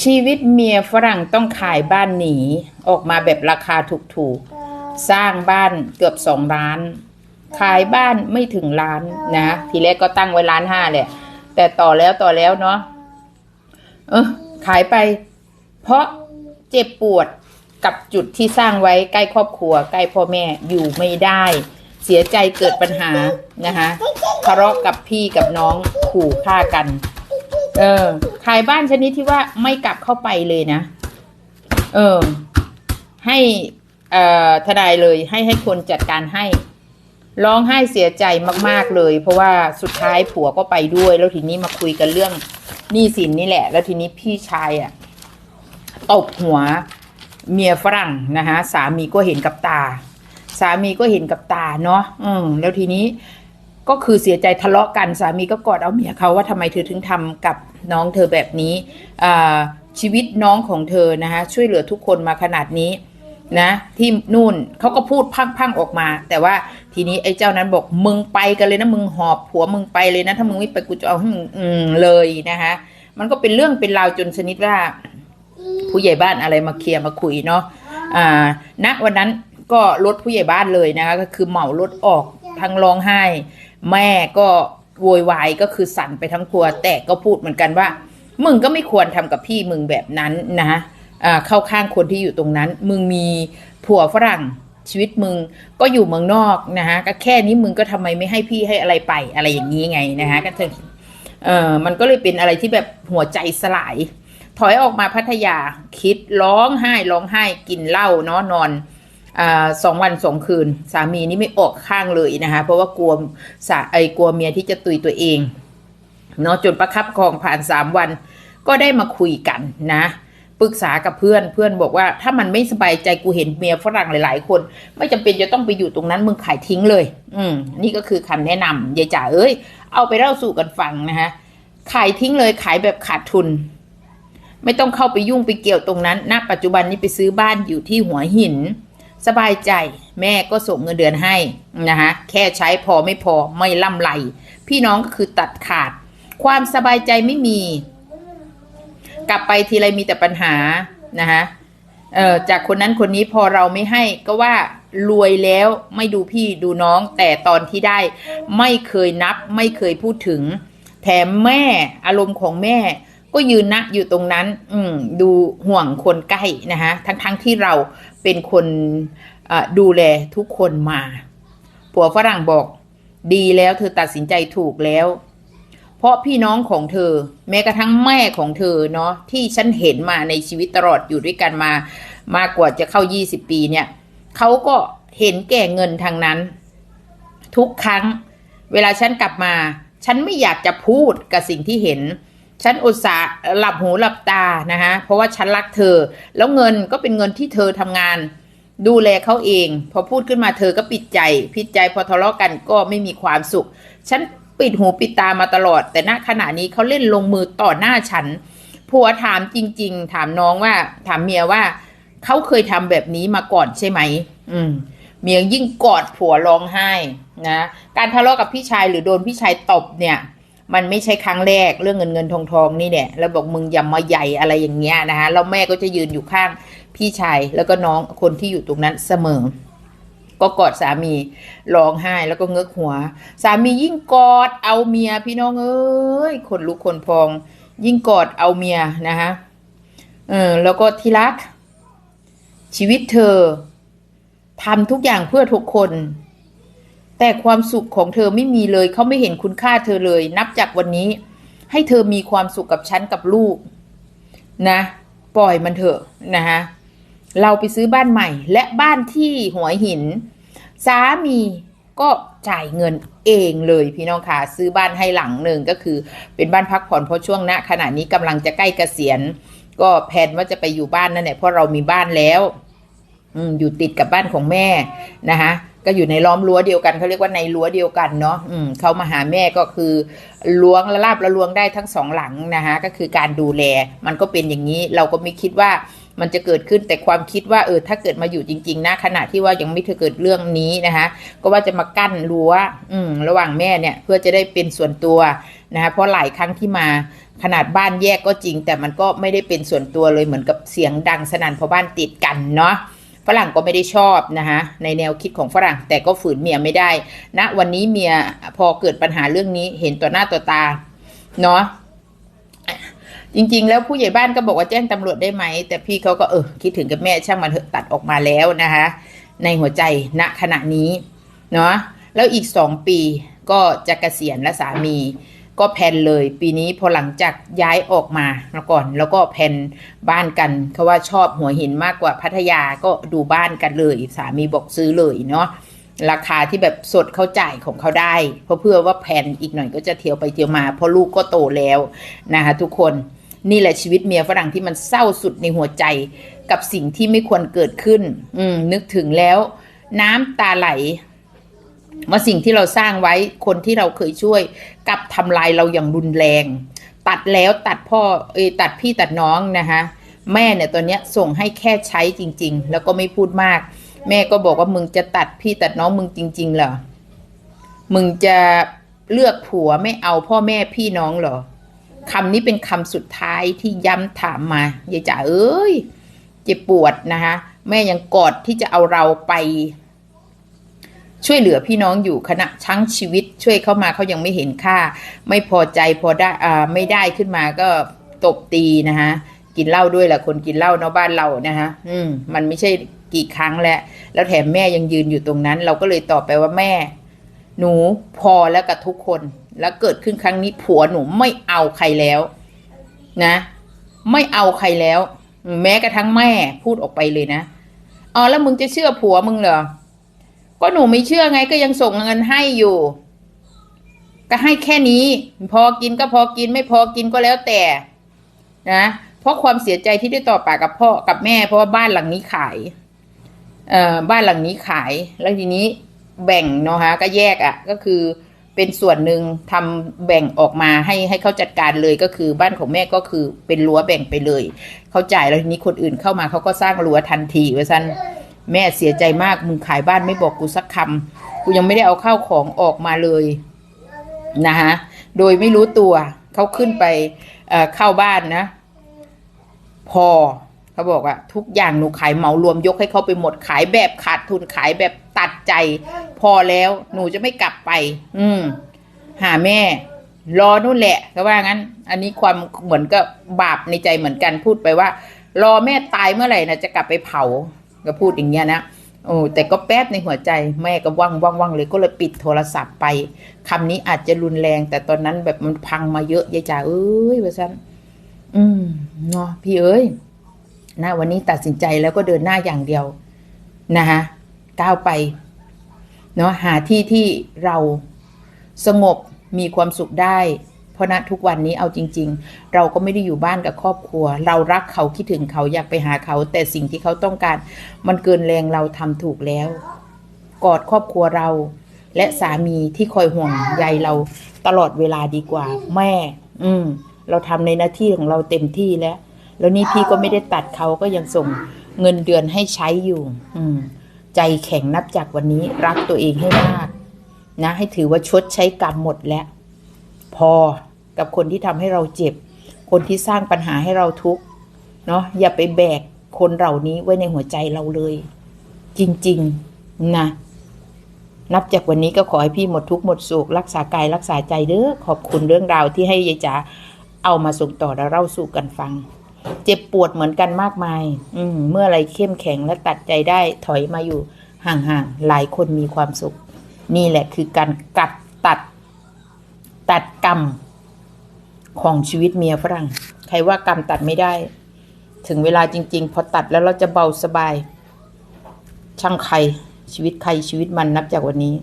ชีวิตเมียฝรั่งต้องขายบ้านหนีออกมาแบบราคาถูกๆ สร้างบ้านเกือบสองล้าน ขายบ้านไม่ถึงล้านนะ ทีแรกก็ตั้งไว้ล้านห้าแหละ แต่ต่อแล้วต่อแล้วเนาะเออขายไป เพราะเจ็บปวดกับจุดที่สร้างไว้ใกล้ครอบครัว ใกล้พ่อแม่อยู่ไม่ได้ เสียใจเกิดปัญหานะคะทะเลาะกับพี่กับน้องขู่ฆ่ากัน เออ ขายบ้านชนิดที่ว่าไม่กลับเข้าไปเลยนะ เออ ให้เอ่อทนายเลยให้ให้คนจัดการให้ ร้องไห้เสียใจมาก ๆเลย เพราะว่าสุดท้ายผัวก็ไปด้วย แล้วทีนี้มาคุยกันเรื่องหนี้สินนี่แหละ แล้วทีนี้พี่ชายอะ่ะตบหัวเมียฝรั่งนะคะสามีก็เห็นกับตา สามีก็เห็นกับตาเนาะอืมแล้วทีนี้ ก็คือเสียใจทะเลาะกันสามีก็กอดเอาเมียเขาว่าทำไมเธอถึงทำกับน้องเธอแบบนี้ชีวิตน้องของเธอนะคะช่วยเหลือทุกคนมาขนาดนี้นะที่นู่นเขาก็พูดพังๆออกมา แต่ว่าทีนี้ไอ้เจ้านั้นบอกมึงไปกันเลยนะมึงหอบผัวมึงไปเลยนะถ้ามึงไม่ไปกูจะเอาให้มึงเลยนะคะมันก็เป็นเรื่องเป็นราวจนชนิดว่า ผู้ใหญ่บ้านอะไรมาเคลียร์มาคุยเนาะอ่าณวันนั้นก็ลดผู้ใหญ่บ้านเลยนะคะก็คือเหมารถออกทั้งร้องไห้ แม่ก็โวยวายก็คือสั่นไปทั้งครัว แต่ก็พูดเหมือนกันว่า มึงก็ไม่ควรทำกับพี่มึงแบบนั้นนะอ่าเข้าข้างคนที่อยู่ตรงนั้น มึงมีผัวฝรั่งชีวิตมึงก็อยู่เมืองนอกนะฮะก็แค่นี้มึงก็ทำไมไม่ให้พี่ให้อะไรไปอะไรอย่างนี้ไงนะฮะก็ถึงเออมันก็เลยเป็นอะไรที่แบบหัวใจสลาย ถอยออกมาพัทยาคิดร้องไห้ร้องไห้กินเหล้าเนาะนอนอ่า สองวันสองคืน สามีนี่ไม่ออกข้างเลยนะคะ เพราะว่ากลัวสาไอ้กลัวเมียที่จะตุยตัวเองเนาะจนประคับคองผ่านสามวัน ก็ได้มาคุยกันนะปรึกษากับเพื่อนเพื่อนบอกว่า ถ้ามันไม่สบายใจกูเห็นเมียฝรั่งหลาย ๆ คน ไม่จำเป็นจะต้องไปอยู่ตรงนั้นมึงขายทิ้งเลย อืมนี่ก็คือคำแนะนำยายจ๋าเอ้ยเอาไปเล่าสู่กันฟังนะฮะขายทิ้งเลยขายแบบขาดทุน ไม่ต้องเข้าไปยุ่งไปเกี่ยวตรงนั้นณปัจจุบันนี้ไปซื้อบ้านอยู่ที่หัวหิน สบายใจแม่ก็ส่งเงินเดือนให้นะคะแค่ใช้พอไม่พอไม่ล่ำไรพี่น้องก็คือตัดขาด ความสบายใจไม่มี กลับไปทีไรมีแต่ปัญหานะคะเอ่อจากคนนั้นคนนี้พอเราไม่ให้ก็ว่ารวยแล้วไม่ดูพี่ดูน้องแต่ตอนที่ได้ไม่เคยนับไม่เคยพูดถึง แถมแม่อารมณ์ของแม่ ก็ยืนนะอยู่ตรงนั้น อืมดูห่วงคนใกล้นะคะทั้งๆทที่เราเป็นคนดูแลทุกคนมา ผัวฝรั่งบอกดีแล้วเธอตัดสินใจถูกแล้ว เพราะพี่น้องของเธอ แม้กระทั่งแม่ของเธอเนาะที่ฉันเห็นมาในชีวิตตลอดอยู่ด้วยกันมามากกว่าจะเข้า 20 ปีเนี่ยเขาก็เห็นแก่เงินทางนั้น ทุกครั้ง เวลาฉันกลับมา ฉันไม่อยากจะพูดกับสิ่งที่เห็น ฉันอุตส่าห์หลับหูหลับตานะคะเพราะว่าฉันรักเธอ แล้วเงินก็เป็นเงินที่เธอทำงาน ดูแลเขาเอง พอพูดขึ้นมาเธอก็ปิดใจปิดใจพอทะเลาะกันก็ไม่มีความสุข ฉันปิดหูปิดตามาตลอด แต่ณขณะนี้เขาเล่นลงมือต่อหน้าฉันผัวถามจริง ๆ ถามน้องว่า ถามเมียว่าเขาเคยทำแบบนี้มาก่อนใช่ไหม อืม เมียยิ่งกอดผัวร้องไห้นะ การทะเลาะกับพี่ชายหรือโดนพี่ชายตบเนี่ย มันไม่ใช่ครั้งแรกเรื่องเงินเงินทองทองนี่แหละแล้วบอกมึงอย่ามาใหญ่อะไรอย่างเงี้ยนะคะแล้วแม่ก็จะยืนอยู่ข้างพี่ชายแล้วก็น้องคนที่อยู่ตรงนั้นเสมอ ก็กอดสามีร้องไห้แล้วก็เงือกหัว สามียิ่งกอดเอาเมียพี่น้องเอ้ยคนลุกคนพอง ยิ่งกอดเอาเมียนะคะเออแล้วก็ที่รัก ชีวิตเธอทำทุกอย่างเพื่อทุกคน แต่ความสุขของเธอไม่มีเลย เขาไม่เห็นคุณค่าเธอเลย นับจากวันนี้ ให้เธอมีความสุขกับฉันกับลูก นะ ปล่อยมันเถอะนะคะเราไปซื้อบ้านใหม่ และบ้านที่หัวหิน สามีก็จ่ายเงินเองเลยพี่น้องค่ะซื้อบ้านให้หลังหนึ่งก็คือ เป็นบ้านพักผ่อนเพราะช่วงณขณะนี้กำลังจะใกล้เกษียณ ก็แผนว่าจะไปอยู่บ้านนั่นแหละเพราะเรามีบ้านแล้ว อืมอยู่ติดกับบ้านของแม่นะคะ ก็อยู่ในล้อมรั้วเดียวกันเขาเรียกว่าในรั้วเดียวกันเนาะอืมเขามาหาแม่ก็คือล้วงละลาบละลวงได้ทั้งสองหลังนะคะก็คือการดูแลมันก็เป็นอย่างนี้เราก็ไม่คิดว่ามันจะเกิดขึ้นแต่ความคิดว่าเออถ้าเกิดมาอยู่จริง ๆ นะ ขณะที่ว่ายังไม่เกิดเรื่องนี้นะคะก็ว่าจะมากั้นรั้วอืมระหว่างแม่เนี่ยเพื่อจะได้เป็นส่วนตัวนะคะเพราะหลายครั้งที่มาขนาดบ้านแยกก็จริง แต่มันก็ไม่ได้เป็นส่วนตัวเลยเหมือนกับเสียงดังสนั่นเพราะบ้านติดกันเนาะ ฝรั่งก็ไม่ได้ชอบนะคะในแนวคิดของฝรั่งแต่ก็ฝืนเมียไม่ได้ณนะวันนี้เมียพอเกิดปัญหาเรื่องนี้เห็นต่อหน้าต่อตาเนาะจริงๆ แล้วผู้ใหญ่บ้านก็บอกว่าแจ้งตำรวจได้ไหม แต่พี่เขาก็เออคิดถึงกับแม่ช่างมันตัดออกมาแล้วนะคะ ในหัวใจณขณะนี้เนาะแล้วอีกสองปีก็จะเกษียณและสามี ก็แพลนเลย ปีนี้พอหลังจากย้ายออกมาแล้วก่อน แล้วก็แพลนบ้านกันเขาว่าชอบหัวหินมากกว่าพัทยาก็ดูบ้านกันเลยสามีบอกซื้อเลยเนาะราคาที่แบบสดเขาจ่ายของเขาได้ เพราะเพื่อว่าแผนอีกหน่อยก็จะเที่ยวไปเที่ยวมา เพราะลูกก็โตแล้วนะคะทุกคนนี่แหละชีวิตเมียฝรั่งที่มันเศร้าสุดในหัวใจกับสิ่งที่ไม่ควรเกิดขึ้น อืนึกถึงแล้ว น้ำตาไหล ว่าสิ่งที่เราสร้างไว้คนที่เราเคยช่วยกลับทำลายเราอย่างรุนแรง ตัดแล้วตัดพ่อเอตัดพี่ตัดน้องนะคะแม่เนี่ยตอนนี้ส่งให้แค่ใช้จริง ๆ แล้วก็ไม่พูดมาก แม่ก็บอกว่ามึงจะตัดพี่ตัดน้องมึงจริง ๆ เหรอมึงจะเลือกผัวไม่เอาพ่อแม่พี่น้องเหรอคำนี้เป็นคำสุดท้ายที่ย้ำถามมายายจ๋าเอ้ยเจ็บปวดนะคะแม่ยังกอดที่จะเอาเราไป ช่วยเหลือพี่น้องอยู่ขณะชั้งชีวิต ช่วยเข้ามาเขายังไม่เห็นค่า ไม่พอใจพอได้อ่าไม่ได้ขึ้นมาก็ตบตีนะคะกินเหล้าด้วยแหละคนกินเหล้าเนาะบ้านเรานะคะอืมมันไม่ใช่กี่ครั้งแล้วแล้วแถมแม่ยังยืนอยู่ตรงนั้น เราก็เลยตอบไปว่าแม่ หนูพอแล้วกับทุกคน แล้วเกิดขึ้นครั้งนี้ผัวหนูไม่เอาใครแล้ว นะ ไม่เอาใครแล้ว แม้กระทั่งแม่พูดออกไปเลยนะอ๋อแล้วมึงจะเชื่อผัวมึงเหรอ ก็หนูไม่เชื่อไงก็ยังส่งเงินให้อยู่ ก็ให้แค่นี้ พอกินก็พอกินไม่พอกินก็แล้วแต่ นะเพราะความเสียใจที่ได้ต่อปากกับพ่อกับแม่ เพราะว่าบ้านหลังนี้ขาย เอ่อบ้านหลังนี้ขาย แล้วทีนี้แบ่งเนาะฮะก็แยกอะ่ะ ก็คือเป็นส่วนหนึ่งทำแบ่งออกมาให้ให้เขาจัดการเลยก็คือบ้านของแม่ก็คือเป็นรั้วแบ่งไปเลย เขาจ่ายแล้วทีนี้คนอื่นเข้ามาเขาก็สร้างรั้วทันทีว่าซัน แม่เสียใจมากมึงขายบ้านไม่บอกกูสักคำกูยังไม่ได้เอาข้าวของออกมาเลยนะคะโดยไม่รู้ตัวเขาขึ้นไปเเข้าบ้านนะ พอเขาบอกว่า ทุกอย่างหนูขายเหมารวมยกให้เขาไปหมดขายแบบขาดทุนขายแบบตัดใจ พอแล้วหนูจะไม่กลับไป อืม หาแม่ รอนู่นแหละก็ว่างั้น อันนี้ความเหมือนกับบาปในใจเหมือนกันพูดไปว่า รอแม่ตายเมื่อไหร่นะจะกลับไปเผา ก็พูดอย่างเงี้ยนะโอ้แต่ก็แป๊บในหัวใจแม่ก็ว่างว่างว่างเลยก็เลยปิดโทรศัพท์ไปคำนี้อาจจะรุนแรง แต่ตอนนั้นแบบมันพังมาเยอะยายจ๋าเอ้ยว่าฉันอืมเนาะพี่เอ้ยนะวันนี้ตัดสินใจแล้วก็เดินหน้าอย่างเดียวนะคะก้าวไปเนาะหาที่ที่เราสงบมีความสุขได้ เพราะณทุกวันนี้เอาจริง ๆ เราก็ไม่ได้อยู่บ้านกับครอบครัว เรารักเขาคิดถึงเขาอยากไปหาเขา แต่สิ่งที่เขาต้องการ มันเกินแรงเราทำถูกแล้ว กอดครอบครัวเรา และสามีที่คอยห่วงใยเราตลอดเวลาดีกว่า แม่ อืม เราทำในหน้าที่ของเราเต็มที่แล้ว แล้วนี่พี่ก็ไม่ได้ตัดเขาก็ยังส่งเงินเดือนให้ใช้อยู่ อืม ใจแข็งนับจากวันนี้รักตัวเองให้มาก นะ ให้ถือว่าชดใช้กรรมหมดแล้ว พอกับคนที่ทำให้เราเจ็บ คนที่สร้างปัญหาให้เราทุกข์เนาะอย่าไปแบกคนเหล่านี้ไว้ในหัวใจเราเลย จริงๆนะนับจากวันนี้ก็ขอให้พี่หมดทุกข์หมดโศกรักษากายรักษาใจเด้อขอบคุณเรื่องราวที่ให้ยายจ๋าเอามาส่งต่อและเล่าสู่กันฟัง เจ็บปวดเหมือนกันมากมาย อืมเมื่ออะไรเข้มแข็งและตัดใจได้ถอยมาอยู่ห่างๆหลายคนมีความสุข นี่แหละคือการกัดตัด ตัดกรรมของชีวิตเมียฝรั่ง ใครว่ากรรมตัดไม่ได้ ถึงเวลาจริง ๆ พอตัดแล้วเราจะเบาสบาย ช่างใครชีวิตใครชีวิตมันนับจากวันนี้